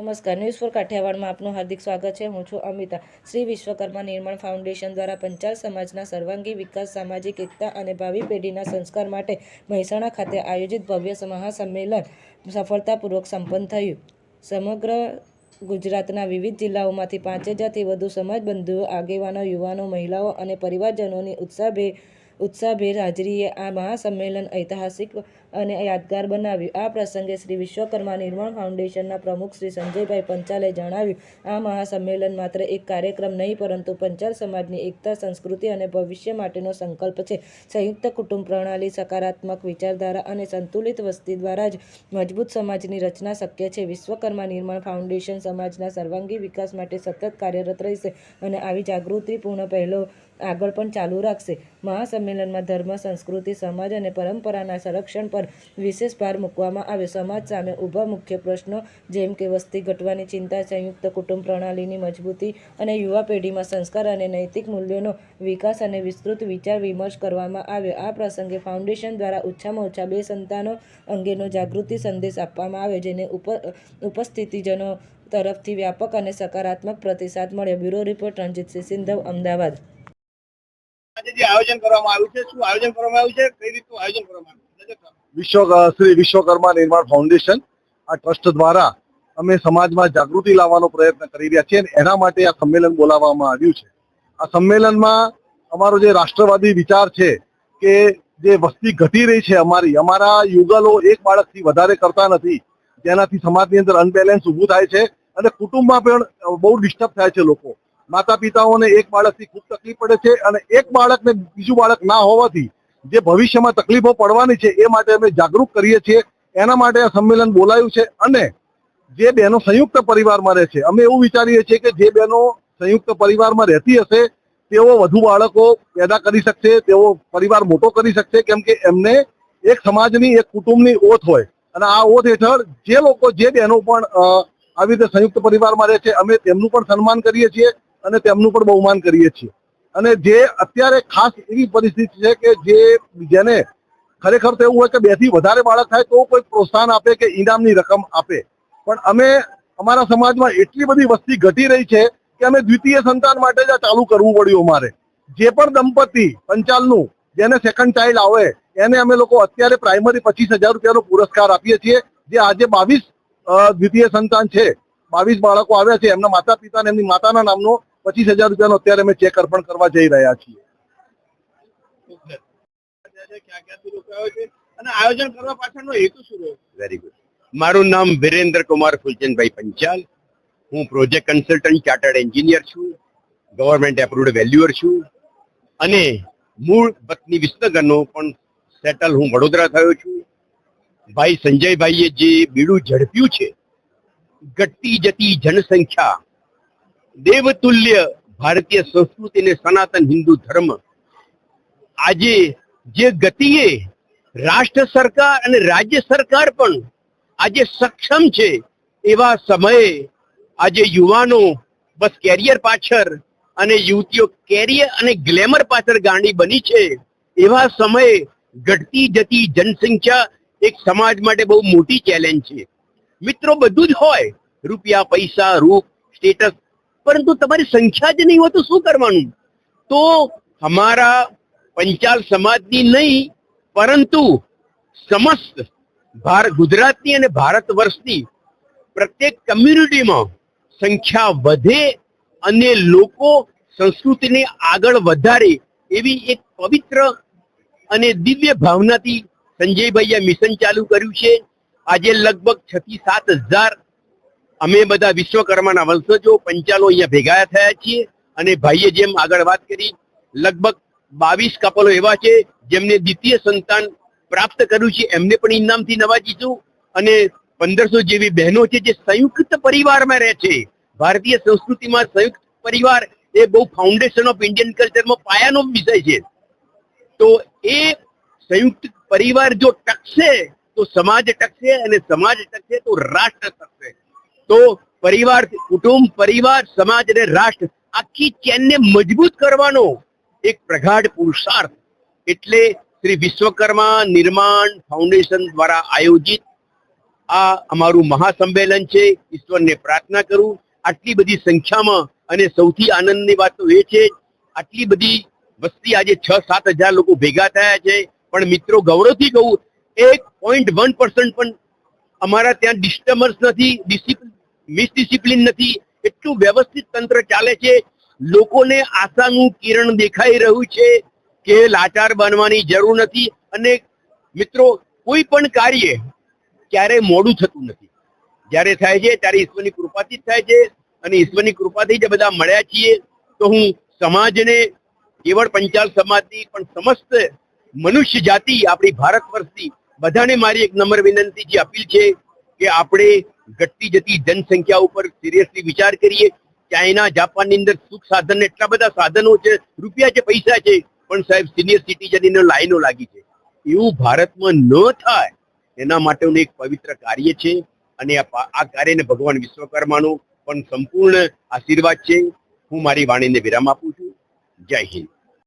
નમસ્કાર. News for કાઠિયાવાડમાં આપનું હાર્દિક સ્વાગત છે. હું છું અમિતા. શ્રી વિશ્વકર્મા નિર્માણ ફાઉન્ડેશન દ્વારા પંચાલ સમાજના સર્વાંગી વિકાસ, સામાજિક એકતા અને ભાવિ પેઢીના સંસ્કાર માટે મહેસાણા ખાતે આયોજિત ભવ્ય મહાસંમેલન સફળતાપૂર્વક સંપન્ન થયું. સમગ્ર ગુજરાતના વિવિધ જિલ્લાઓમાંથી પાંચ હજારથી વધુ સમાજ બંધુઓ આગેવાનો, યુવાનો, મહિલાઓ અને પરિવારજનોની ઉત્સાહભેર ઉત્સાહભેર હાજરીએ આ મહાસંમેલન ઐતિહાસિક અને યાદગાર બનાવ્યું. આ પ્રસંગે શ્રી વિશ્વકર્મા નિર્માણ ફાઉન્ડેશનના પ્રમુખ શ્રી સંજયભાઈ પંચાલે જણાવ્યું, આ મહાસંમેલન માત્ર એક કાર્યક્રમ નહીં, પરંતુ પંચાલ સમાજની એકતા, સંસ્કૃતિ અને ભવિષ્ય માટેનો સંકલ્પ છે. સંયુક્ત કુટુંબ પ્રણાલી, સકારાત્મક વિચારધારા અને સંતુલિત વસ્તી દ્વારા જ મજબૂત સમાજની રચના શક્ય છે. વિશ્વકર્મા નિર્માણ ફાઉન્ડેશન સમાજના સર્વાંગી વિકાસ માટે સતત કાર્યરત રહેશે અને આવી જાગૃતિપૂર્ણ પહેલો આગળ પણ ચાલુ રાખશે. મહાસંમેલનમાં ધર્મ, સંસ્કૃતિ, સમાજ અને પરંપરાના સંરક્ષણ પર વિશેષ ભાર મૂકવામાં આવ્યો સમાજ સામે ઊભા મુખ્ય પ્રશ્નો જેમ કે વસ્તી ઘટવાની ચિંતા, સંયુક્ત કુટુંબ પ્રણાલીની મજબૂતી અને યુવા પેઢીમાં સંસ્કાર અને નૈતિક મૂલ્યોનો વિકાસ અને વિસ્તૃત વિચાર વિમર્શ કરવામાં આવ્યો આ પ્રસંગે ફાઉન્ડેશન દ્વારા ઓછામાં ઓછા બે સંતાનો અંગેનો જાગૃતિ સંદેશ આપવામાં આવ્યો જેને ઉપ, ઉપસ્થિતિજનો તરફથી વ્યાપક અને સકારાત્મક પ્રતિસાદ મળ્યો. Bureau report Ranjitsinh Sindhav, Ahmedabad. Shri Vishwakarma Nirman foundation આ ટ્રસ્ટ દ્વારા અમે સમાજમાં જાગૃતિ લાવવાનો પ્રયત્ન કરી રહ્યા છીએ એના માટે આ સંમેલન બોલાવવામાં આવ્યું છે. આ સંમેલનમાં અમારો જે રાષ્ટ્રવાદી વિચાર છે કે જે વસ્તી ઘટી રહી છે અમારી, અમારા યુગલો એક બાળકથી વધારે કરતા નથી. જેનાથી સમાજની અંદર અનબેલેન્સ ઊભું થાય છે અને કુટુંબમાં પણ બહુ ડિસ્ટર્બ થાય છે લોકો. માતા પિતાઓને એક બાળકથી ખૂબ તકલીફ પડે છે અને એક બાળકને બીજું બાળક ના હોવાથી જે ભવિષ્યમાં તકલીફો પડવાની છે એ માટે અમે જાગૃત કરીએ છીએ. એના માટે આ સંમેલન બોલાયું છે અને જે બહેનો સંયુક્ત પરિવારમાં રહે છે, અમે એવું વિચારીએ છીએ કે જે બહેનો સંયુક્ત પરિવારમાં રહેતી હશે, તેઓ વધુ બાળકો પેદા કરી શકશે, તેઓ પરિવાર મોટો કરી શકશે, કેમ કે એમને એક સમાજની, એક કુટુંબની ઓથ હોય. અને આ ઓથ હેઠળ જે લોકો, જે બહેનો પણ આવી રીતે સંયુક્ત પરિવારમાં રહે છે, અમે તેમનું પણ સન્માન કરીએ છીએ. અને તેમનું પણ બહુમાન કરીએ છીએ. અને જે અત્યારે ખાસ એવી પરિસ્થિતિ છે કે જે જેને ખરેખર તો એવું હોય કે બેથી વધારે બાળક થાય તો કોઈ પ્રોત્સાહન આપે કે ઇનામની રકમ આપે. પણ અમે અમારા સમાજમાં એટલી બધી વસ્તી ઘટી રહી છે કે અમે દ્વિતીય સંતાન માટે જ આ ચાલુ કરવું પડ્યું અમારે. જે પણ દંપતી પંચાલનું જેને સેકન્ડ ચાઇલ્ડ આવે, એને અમે લોકો અત્યારે પ્રાઇમરી પચીસ હજાર રૂપિયાનો પુરસ્કાર આપીએ છીએ. જે આજે બાવીસ દ્વિતીય સંતાન છે. બાવીસ બાળકો આવ્યા છે. એમના માતા પિતા એમની માતાના નામનો પચીસ હજાર રૂપિયાનો અત્યારે અમે ચેક અર્પણ કરવા જઈ રહ્યા છીએ. ક્યાં ક્યાંથી લોકો આવે છે અને આયોજન કરવા પાછળનો હેતુ શું રહ્યો? વેરી ગુડ મારું નામ વિરેન્દ્ર કુમાર ફુલચંદભાઈ પંચાલ. હું પ્રોજેક્ટ કન્સલ્ટન્ટ ચાર્ટર્ડ એન્જિનિયર છું. ગવર્મેન્ટ એપ્રુવડ વેલ્યુઅર છું. અને મૂળ વતની વિસનગરનો પણ સેટલ હું વડોદરા થયો છું. ભાઈ સંજયભાઈએ જે બીડું ઝડપ્યું છે ઘટતી જતી જનસંખ્યા દેવતુલ્ય ભારતીય સંસ્કૃતિ અને સનાતન હિન્દુ ધર્મ. આજે જે ગતિએ રાષ્ટ્ર સરકાર અને રાજ્ય સરકાર પણ આજે સક્ષમ છે, એવા સમયે આજે યુવાનો બસ કેરિયર પાછળ અને યુવતીઓ કેરિયર અને ગ્લેમર પાછળ ગાંડી બની છે, એવા સમયે ઘટતી જતી જનસંખ્યા એક સમાજ માટે બહુ મોટી ચેલેન્જ છે. મિત્રો, બધું જ હોય. રૂપિયા, પૈસા, રૂપ સ્ટેટસ પરંતુ તમારી સંખ્યા જ નહીં હોય તો શું કરવાનું? તો અમારા પંચાલ સમાજની નહીં, પરંતુ સમસ્ત ભારત ગુજરાતની અને ભારત વર્ષની પ્રત્યેક કમ્યુનિટીમાં સંખ્યા વધે અને લોકો સંસ્કૃતિને આગળ વધારે એવી એક પવિત્ર અને દિવ્ય ભાવનાથી સંજયભાઈએ મિશન ચાલુ કર્યું છે. આજે લગભગ છથી સાત હજાર અમે બધા વિશ્વકર્માના વંશજો પંચાલો અહીંયા ભેગા થયા છીએ અને ભાઈએ જેમ આગળ વાત કરી, લગભગ બાવીસ કપલો એવા છે જેમને દ્વિતીય સંતાન પ્રાપ્ત કર્યું છે. એમને પણ ઇનામથી નવાજીશું અને પંદરસો જેવી બહેનો છે જે સંયુક્ત પરિવારમાં રહે છે. ભારતીય સંસ્કૃતિમાં સંયુક્ત પરિવાર એ બહુ ફાઉન્ડેશન ઓફ ઇન્ડિયન કલ્ચરમાં પાયાનો વિષય છે. તો એ સંયુક્ત પરિવાર જો ટકશે, તો સમાજ ટકશે અને સમાજ ટકશે, તો રાષ્ટ્ર ટકશે. તો પરિવાર, કુટુંબ, પરિવાર, સમાજ અને રાષ્ટ્ર આખી ચેનને મજબૂત કરવાનો એક પ્રગાઢ પુરુષાર્થ. એટલે શ્રી વિશ્વકર્મા નિર્માણ ફાઉન્ડેશન દ્વારા આયોજિત આ અમારું મહાસંમેલન છે. ઈશ્વરને પ્રાર્થના કરું. આટલી બધી સંખ્યામાં અને સૌથી આનંદની વાત તો એ છે, આટલી બધી વસ્તી આજે છ સાત હજાર લોકો ભેગા થયા છે. પણ મિત્રો, ગૌરવથી કહું, એક પોઈન્ટ વન પણ અમારા ત્યાં ડિસ્ટર્બન્સ નથી ડિસિપ્લિન મિસડિસિપ્લિન નથી. એટલું વ્યવસ્થિત તંત્ર ચાલે છે. લોકોને આશાનું કિરણ દેખાઈ રહ્યું છે કે લાચાર બનવાની જરૂર નથી અને મિત્રો, કોઈ પણ કાર્ય ક્યારેય મોડું થતું નથી. જ્યારે થાય છે, ત્યારે ઈશ્વરની કૃપાથી જ થાય છે અને ઈશ્વરની કૃપાથી જ બધા મળ્યા છીએ. તો હું સમાજને, કેવળ પંચાલ સમાજની, પણ સમસ્ત મનુષ્ય જાતિ, આપણી ભારત વર્ષની, બધાને મારી એક નમ્ર વિનંતી, જે અપીલ છે કે આપણે ઘટતી જતી જનસંખ્યા ઉપર સિરિયસલી વિચાર કરીએ, ચાઇના, જાપાનની અંદર સુખ સાધન એટલા બધા સાધનો છે, રૂપિયા છે, પૈસા છે, પણ સાહેબ સિનિયર સિટીઝન લાઈનો લાગી છે. એવું ભારતમાં ન થાય, એના માટેનું એક પવિત્ર કાર્ય છે, અને આ કાર્યને ભગવાન વિશ્વકર્માનો પણ સંપૂર્ણ આશીર્વાદ છે. હું મારી વાણીને વિરામ આપું છું. જય હિન્દ.